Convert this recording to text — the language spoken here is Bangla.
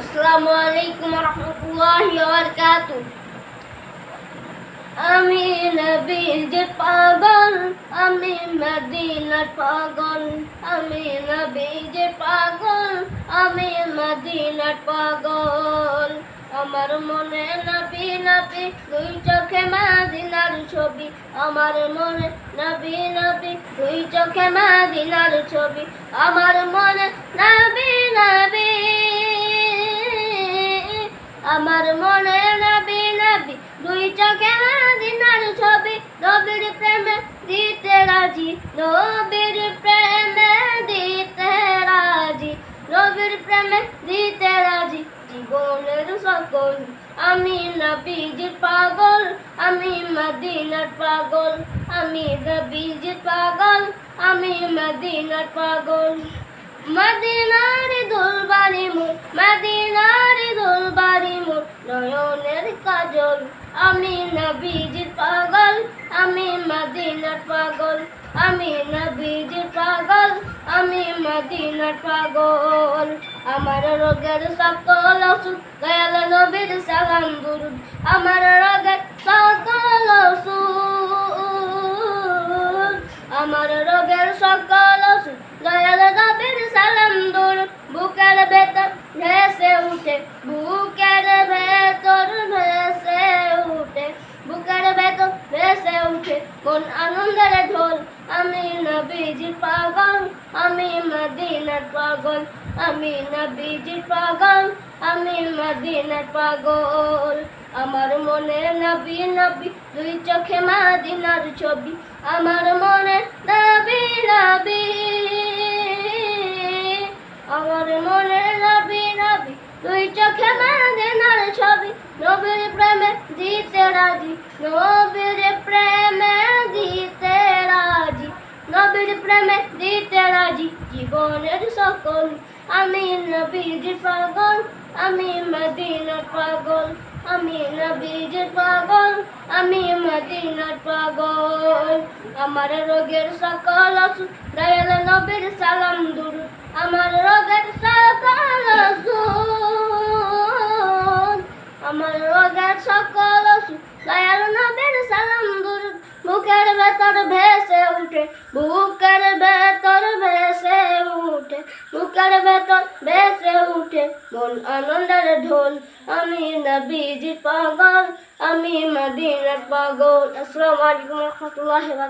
আসসালামু আলাইকুম রহমতুল্লাহি ওয়া আমি নবীজির পাগল, আমি মদিনার পাগল, আমি নবীজির পাগল, আমি মদিনার পাগল। আমার মনে নবী নবী, দুই চোখে মদিনার ছবি। আমার মনে নবী নবী, দুই চোখে মদিনার ছবি। আমার মনে নবী নবী আমার মনে নবী নবী, দুই চোখে মদিনার ছবি। নবীর প্রেমে দিতে রাজি, নবীর প্রেমে দিতে রাজি। নবীর প্রেমে দিতে রাজি, জীবনের সকল। আমি নবীজির পাগল, আমি মদিনার পাগল। আমি নবীজির পাগল, আমি মদিনার পাগল। মদিনার দুলবাড়ি আমি নবীজির পাগল, আমি মদিনার পাগল। আমি নবীজির পাগল, আমি মদিনার পাগল। আমার রোগের সকল অসুখ দয়াল নবীর সালাম দুরুদ আমার রোগের সকল ভেসে উঠে কোন আনন্দের ঢোল? আমি নবীজির পাগল, আমি মদিনার পাগল, আমি নবীজির পাগল, আমি মদিনার পাগল। আমার মনে নবী নবী, দুই চোখে মদিনার ছবি। আমার মনে নবী নবী। আমার মনে নবী নবী, দুই চোখে মদিনার ছবি। নবীর প্রেমে দিতে রাজি নবীর নবীর প্রেমে দিতে রাজি জীবনের সকল আমি নবীজির পাগল আমি মদিনার পাগল আমি নবীজির পাগল আমি মদিনার পাগল আমার রোগের সকল দয়াল নবীর সালাম দুরুদ আমার রোগের সকল আমার বুকের ভেতর ভেসে উঠে, বুকের ভেতর ভেসে উঠে, বুকের ভেতর ভেসে উঠে। মন আনন্দের ঢোল, আমি নবীজি পাগল, আমি মদিনার পাগল। আসসালামু আলাইকুম রাহমাতুল্লাহি ওয়া